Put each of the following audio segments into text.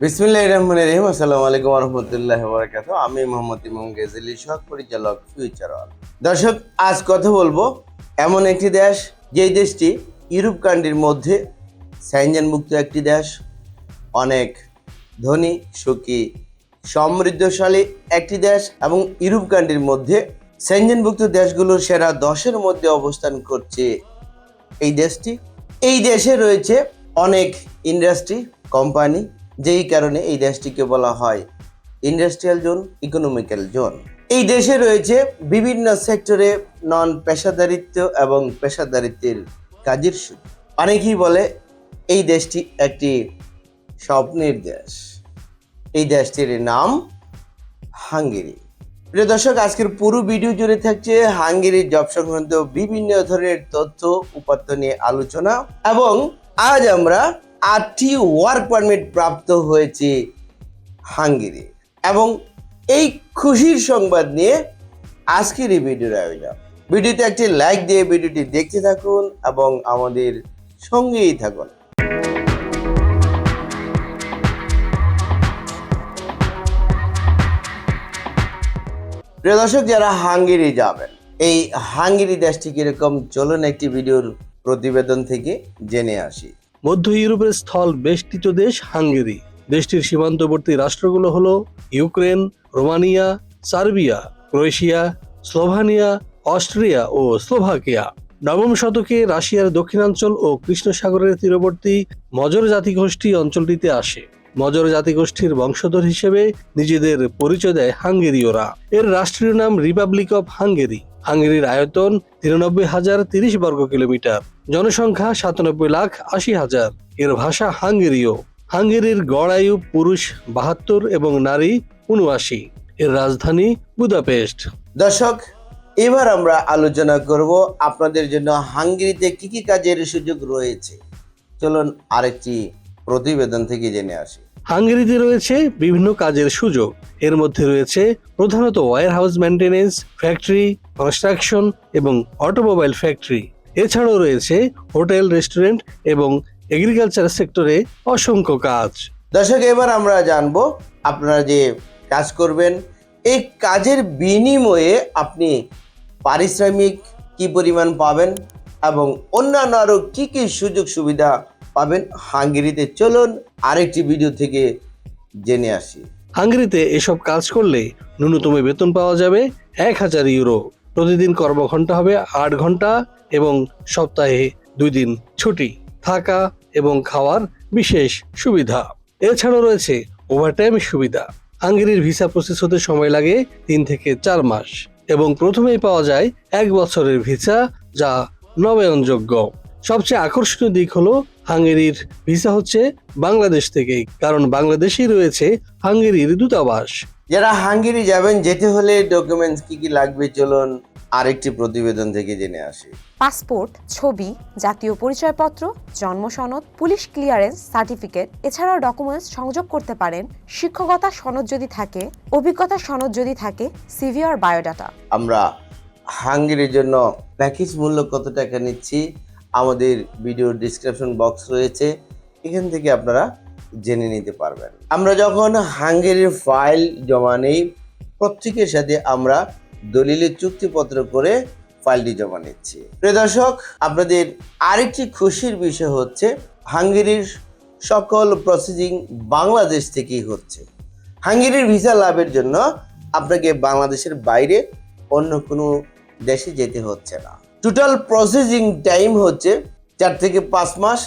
বিসমিল্লাহ রহমান রহিম। আসসালামু আলাইকুম রহমতুল্লাহ বরকাত আমি মোহাম্মদ ইমাম গেজেলি সহ পরিচালক ফিউচার দর্শক, আজ কথা বলব এমন একটি দেশ, যেই দেশটি ইউরোপ কান্ট্রির মধ্যে মুক্ত একটি দেশ, অনেক ধনী, সুখী, সমৃদ্ধশালী একটি দেশ এবং ইউরোপ কান্ট্রির মধ্যে সেঞ্জনভুক্ত দেশগুলোর সেরা দশের মধ্যে অবস্থান করছে এই দেশটি। এই দেশে রয়েছে অনেক ইন্ডাস্ট্রি কোম্পানি যেই কারণে এই দেশটিকে বলা হয় ইন্ডাস্ট্রিয়াল জোন ইকোনমিক্যাল জোন এই দেশে রয়েছে বিভিন্ন সেক্টরে নন পেশাদারিত্ব এবং পেশাদারিত্বের কাজের অনেকেই বলে এই দেশটি একটি স্বপ্নের দেশ। এই দেশটির নাম হাঙ্গেরি। প্রিয় দর্শক, আজকের পুরো ভিডিও জুড়ে থাকছে হাঙ্গেরির জব সংক্রান্ত বিভিন্ন ধরনের তথ্য, উপাত্ত নিয়ে আলোচনা এবং আজ আমরা আটটি ওয়ার্ক পারমিট প্রাপ্ত হয়েছে হাঙ্গেরি এবং এই খুশির সংবাদ নিয়ে আজকের এই ভিডিওর আয়োজন। ভিডিওতে একটি লাইক দিয়ে ভিডিওটি দেখতে থাকুন এবং আমাদের সঙ্গেই থাকুন। প্রিয় দর্শক, যারা হাঙ্গেরি যাবেন, এই হাঙ্গেরি দেশটি কীরকম? চলুন একটি ভিডিওর প্রতিবেদন থেকে জেনে আসি। মধ্য ইউরোপের স্থল বেষ্টিত দেশ হাঙ্গেরি। দেশটির সীমান্তবর্তী রাষ্ট্রগুলো হলো Ukraine, Romania, Serbia, Croatia, Slovenia, Austria ও স্লোভাকিয়া। নবম শতকে রাশিয়ার দক্ষিণাঞ্চল ও কৃষ্ণ সাগরের তীরবর্তী মজর জাতিগোষ্ঠী অঞ্চলটিতে আসে। মজর জাতিগোষ্ঠীর বংশধর হিসেবে নিজেদের পরিচয় দেয় হাঙ্গেরীয়রা। এর রাষ্ট্রীয় নাম রিপাবলিক অফ হাঙ্গেরি। হাঙ্গেরির আয়তন তিরানব্বই হাজার তিরিশ বর্গ কিলোমিটার। জনসংখ্যা সাতানব্বই লাখ আশি হাজার। এর ভাষা হাঙ্গেরীয়। হাঙ্গেরির গড় আয়ু পুরুষ বাহাত্তর এবং নারী উনআশি। এর রাজধানী বুদাপেস্ট। দর্শক, এবার আমরা আলোচনা করব আপনাদের জন্য হাঙ্গেরিতে কি কি কাজের সুযোগ রয়েছে। চলুন আরেকটি প্রতিবেদন থেকে জেনে আসি। হাঙ্গেরিতে রয়েছে বিভিন্ন কাজের সুযোগ। এর মধ্যে রয়েছে প্রধানত warehouse maintenance factory construction এবং অটোমোবাইল ফ্যাক্টরি এছাড়াও রয়েছে হোটেল রেস্টুরেন্ট এবং এগ্রিকালচার সেক্টরে অসংখ্য কাজ। দর্শক এবার আমরা জানব আপনারা যে কাজ করবেন এই কাজের বিনিময়ে আপনি পারিশ্রমিক কি পরিমাণ পাবেন এবং অন্যান্য আরও কী কী সুযোগ সুবিধা পাবেন হাঙ্গেরিতে। চলুন আরেকটি ভিডিও থেকে জেনে আসি। হাঙ্গেরিতে এসব কাজ করলে ন্যূনতম বেতন পাওয়া যাবে এক হাজার ইউরো। প্রতিদিন কর্মঘণ্টা হবে আট ঘণ্টা এবং সপ্তাহে দুই দিন ছুটি, থাকা এবং খাওয়ার বিশেষ সুবিধা। এছাড়াও রয়েছে ওভারটাইম সুবিধা। হাঙ্গেরির ভিসা প্রসেস হতে সময় লাগে তিন থেকে চার মাস এবং প্রথমেই পাওয়া যায় এক বছরের ভিসা যা নবায়নযোগ্য। সবচেয়ে আকর্ষণীয় দিক হলো হাঙ্গেরির ভিসা হচ্ছে বাংলাদেশ থেকেই কারণ বাংলাদেশেই রয়েছে হাঙ্গেরির দূতাবাস। যারা হাঙ্গেরি যাবেন যেতে হলে ডকুমেন্টস কি কি লাগবে চলুন আরেকটি প্রতিবেদন থেকে জেনে আসি। পাসপোর্ট ছবি জাতীয় পরিচয়পত্র জন্ম সনদ পুলিশ ক্লিয়ারেন্স সার্টিফিকেট এছাড়াও ডকুমেন্টস সংযোগ করতে পারেন। শিক্ষকতা সনদ যদি থাকে অভিজ্ঞতা সনদ যদি থাকে সিভি আর বায়োডাটা আমরা হাঙ্গেরির জন্য প্যাকেজ মূল্য কত টাকা নিচ্ছি? আমাদের ভিডিওর ডিসক্রিপশন বক্স রয়েছে। এখান থেকে আপনারা জেনে নিতে পারবেন। আমরা যখন হাঙ্গেরির ফাইল জমা নেই, প্রত্যেকের সাথে আমরা দলিলের চুক্তিপত্র করে ফাইলটি জমা নিচ্ছি। প্রিয় দর্শক, আপনাদের আরেকটি খুশির বিষয় হচ্ছে, হাঙ্গেরির সকল প্রসেসিং বাংলাদেশ থেকেই হচ্ছে। হাঙ্গেরির ভিসা লাভের জন্য আপনাকে বাংলাদেশের বাইরে অন্য কোনো দেশে যেতে হচ্ছে না। টোটাল প্রসেসিং টাইম হচ্ছে চার থেকে পাঁচ মাস।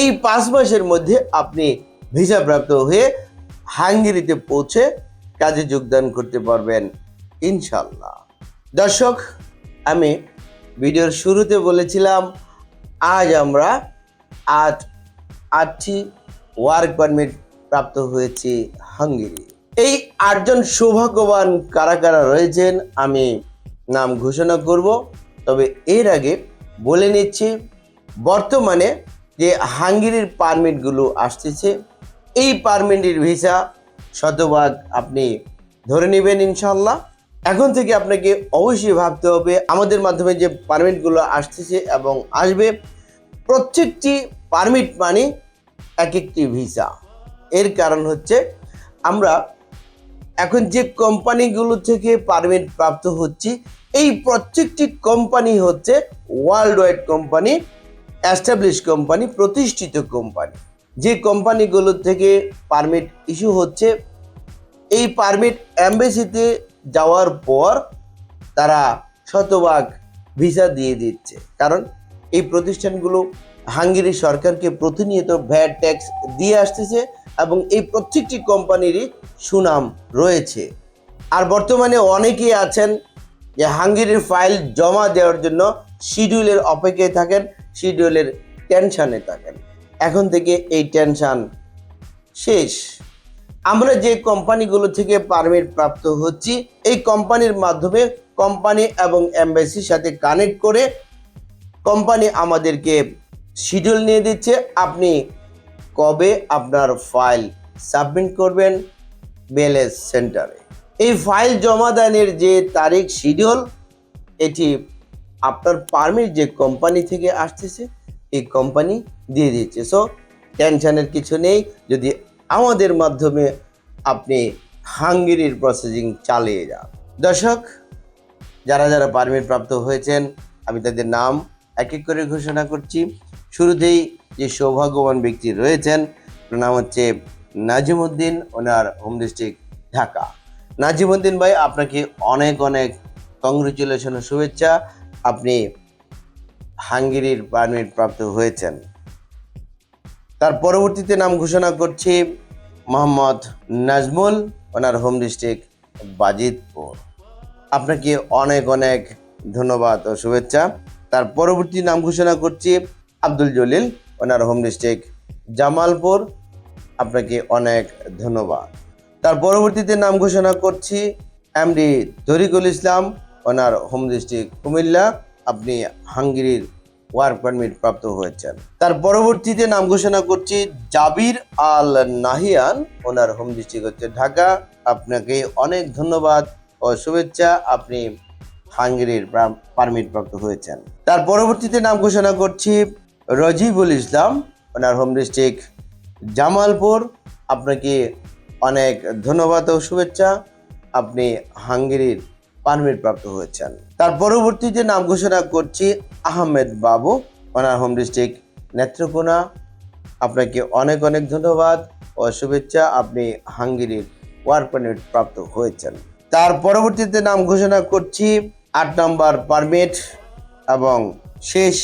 এই পাঁচ মাসের মধ্যে আপনি ভিসা প্রাপ্ত হয়ে হাঙ্গেরিতে পৌঁছে কাজে যোগদান করতে পারবেন ইনশাল্লাহ দর্শক, আমি ভিডিওর শুরুতে বলেছিলাম, আজ আমরা আট, আটটি ওয়ার্ক পারমিট প্রাপ্ত হয়েছি হাঙ্গেরি এই আটজন সৌভাগ্যবান কারা কারা রয়েছেন, আমি নাম ঘোষণা করব। তবে এর আগে বলে নিচ্ছি, বর্তমানে যে হাঙ্গেরির পারমিটগুলো আসতেছে, এই পারমিটের ভিসা শতভাগ আপনি ধরে নেবেন ইনশাল্লাহ এখন থেকে আপনাকে অবশ্যই ভাবতে হবে, আমাদের মাধ্যমে যে পারমিটগুলো আসতেছে এবং আসবে, প্রত্যেকটি পারমিট মানে এক একটি ভিসা। এর কারণ হচ্ছে, আমরা এখন যে কোম্পানিগুলো থেকে পারমিট প্রাপ্ত হচ্ছি এই প্রত্যেকটি কোম্পানি হচ্ছে world wide company establish company প্রতিষ্ঠিত কোম্পানি যে কোম্পানিগুলো থেকে পারমিট ইস্যু হচ্ছে, এই পারমিট অ্যাম্বাসিতে যাওয়ার পর তারা শতভাগ ভিসা দিয়ে দিচ্ছে। কারণ এই প্রতিষ্ঠানগুলো হাঙ্গেরি সরকারকে প্রতিনিয়ত ভ্যাট ট্যাক্স দিয়ে আসতেছে এবং এই প্রত্যেকটি কোম্পানিরই সুনাম রয়েছে। আর বর্তমানে অনেকেই আছেন যে হাঙ্গেরির ফাইল জমা দেওয়ার জন্য শিডিউলের অপেক্ষায় থাকেন, শিডিউলের টেনশানে থাকেন। এখন থেকে এই টেনশান শেষ। আমরা যে কোম্পানিগুলো থেকে পারমিট প্রাপ্ত হচ্ছি, এই কোম্পানির মাধ্যমে কোম্পানি এবং এমবাসির সাথে কানেক্ট করে কোম্পানি আমাদেরকে শিডিউল নিয়ে দিচ্ছে। আপনি কবে আপনার ফাইল সাবমিট করবেন? বিএলএস সেন্টারে। এই ফাইল জমা দানের যে তারিখ শিডিউল এটি আপনার পারমিট যে কোম্পানি থেকে আসতেছে, এই কোম্পানি দিয়ে দিচ্ছে সো টেনশানের কিছু নেই। যদি আমাদের মাধ্যমে আপনি হাঙ্গেরির প্রসেসিং চালিয়ে যান। দর্শক, যারা যারা পারমিট প্রাপ্ত হয়েছেন, আমি তাদের নাম এক এক করে ঘোষণা করছি। শুরুতেই যে সৌভাগ্যবান ব্যক্তি রয়েছেন, ওনার নাম হচ্ছে নাজিমুদ্দিন, ওনার হোম ডিস্ট্রিক্ট ঢাকা। নাজিমুদ্দিন ভাই, আপনাকে অনেক অনেক কংগ্রেচুলেশন ও শুভেচ্ছা। আপনি হাঙ্গেরির পারমিট প্রাপ্ত হয়েছেন। তার পরবর্তীতে নাম ঘোষণা করছি মোহাম্মদ নাজমুল, ওনার হোম ডিস্ট্রিক্ট বাজিতপুর। আপনাকে অনেক অনেক ধন্যবাদ ও শুভেচ্ছা। তার পরবর্তী নাম ঘোষণা করছি আব্দুল জলিল, ওনার হোম ডিস্ট্রিক্ট জামালপুর। আপনাকে অনেক ধন্যবাদ। তার পরবর্তীতে নাম ঘোষণা করছি এমডি তরিকুল ইসলাম, ওনার হোম ডিস্ট্রিক্ট কুমিল্লা। আপনি হাঙ্গেরির ওয়ার্ক পারমিট প্রাপ্ত হয়েছেন। তার পরবর্তীতে নাম ঘোষণা করছি জাবির আল নাহিয়ান, ওনার হোম ডিস্ট্রিক্ট হচ্ছে ঢাকা। আপনাকে অনেক ধন্যবাদ ও শুভেচ্ছা, আপনি হাঙ্গেরির পারমিট প্রাপ্ত হয়েছেন। তার পরবর্তীতে নাম ঘোষণা করছি রজিবুল ইসলাম, ওনার হোম ডিস্ট্রিক্ট জামালপুর। আপনাকে অনেক ধন্যবাদ ও শুভেচ্ছা। আপনি হাঙ্গেরির পারমিট প্রাপ্ত হয়েছেন। তার পরবর্তীতে নাম ঘোষণা করছি, আহমেদ বাবু, ওনার হোম ডিস্ট্রিক্ট নেত্রকোনা। আপনাকে অনেক অনেক ধন্যবাদ ও শুভেচ্ছা, আপনি হাঙ্গেরির ওয়ার্ক পারমিট প্রাপ্ত হয়েছেন। তার পরবর্তীতে নাম ঘোষণা করছি, আট নম্বর পারমিট এবং শেষ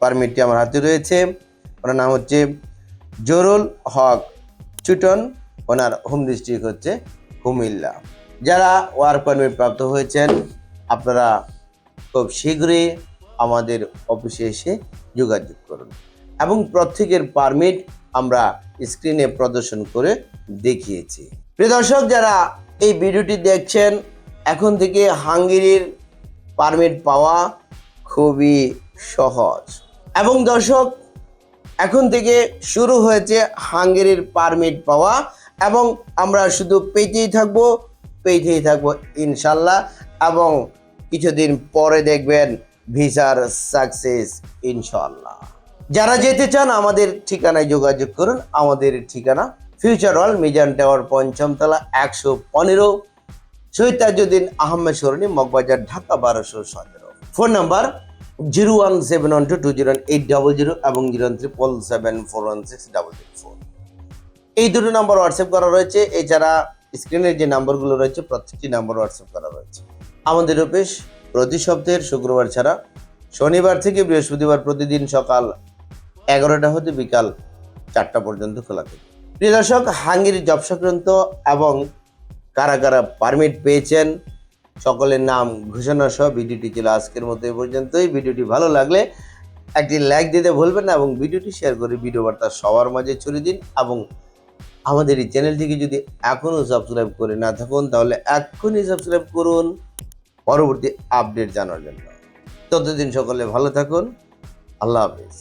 পারমিটটি আমার হাতে রয়েছে। ওনার নাম হচ্ছে জরুল হক চুটন। ওনার হোম ডিস্ট্রিক্ট হচ্ছে কুমিল্লা। যারা ওয়ার্ক পারমিট প্রাপ্ত হয়েছেন, আপনারা খুব শীঘ্রই আমাদের অফিসে এসে যোগাযোগ করুন। এবং প্রত্যেকের পারমিট আমরা স্ক্রিনে প্রদর্শন করে দেখিয়েছি। প্রিয় দর্শক, যারা এই ভিডিওটি দেখছেন, এখন থেকে হাঙ্গেরির পারমিট পাওয়া খুবই সহজ। এবং দর্শক, এখন থেকে শুরু হয়েছে হাঙ্গেরির পারমিট পাওয়া এবং আমরা শুধু পেতেই থাকব পেতেই থাকব ইনশাল্লাহ। এবং কিছুদিন পরে দেখবেন ভিসার সাকসেস ইনশাল্লাহ। যারা যেতে চান, আমাদের ঠিকানায় যোগাযোগ করুন। আমাদের ঠিকানা ফিউচার ওয়ার্ল্ড, মিজান টাওয়ার, পঞ্চমতলা, একশো পনেরো শহীদ তাজুদ্দিন আহমেদ সরণি, মগবাজার, ঢাকা, বারোশো সতেরো। Phone number zero one seven one two two zero eight double zero এবং zero three triple seven four one six double zero four. এই দুটো নাম্বার হোয়াটসঅ্যাপ করা রয়েছে। এছাড়া স্ক্রিনের যে নাম্বারগুলো রয়েছে, প্রত্যেকটি নাম্বার হোয়াটসঅ্যাপ করা রয়েছে। আমাদের অফিস প্রতি সপ্তাহের শুক্রবার ছাড়া। শনিবার থেকে বৃহস্পতিবার প্রতিদিন সকাল এগারোটা হতে বিকাল চারটা পর্যন্ত খোলা থাকে। প্রিয় দর্শক, হাঙ্গেরি জব সংক্রান্ত এবং কারা কারা পারমিট পেয়েছেন, সকলের নাম, ঘোষণা সহ ভিডিওটি ছিল আজকের মতো এই পর্যন্তই। ভিডিওটি ভালো লাগলে একটি লাইক দিতে ভুলবেন না এবং ভিডিওটি শেয়ার করে ভিডিও বার্তা সবার মাঝে ছড়িয়ে দিন এবং আমাদের এই চ্যানেলটিকে যদি এখনও সাবস্ক্রাইব করে না থাকুন, তাহলে এখনই সাবস্ক্রাইব করুন। পরবর্তী আপডেট জানার জন্য। ততদিন সকলে ভালো থাকুন। আল্লাহ হাফিজ।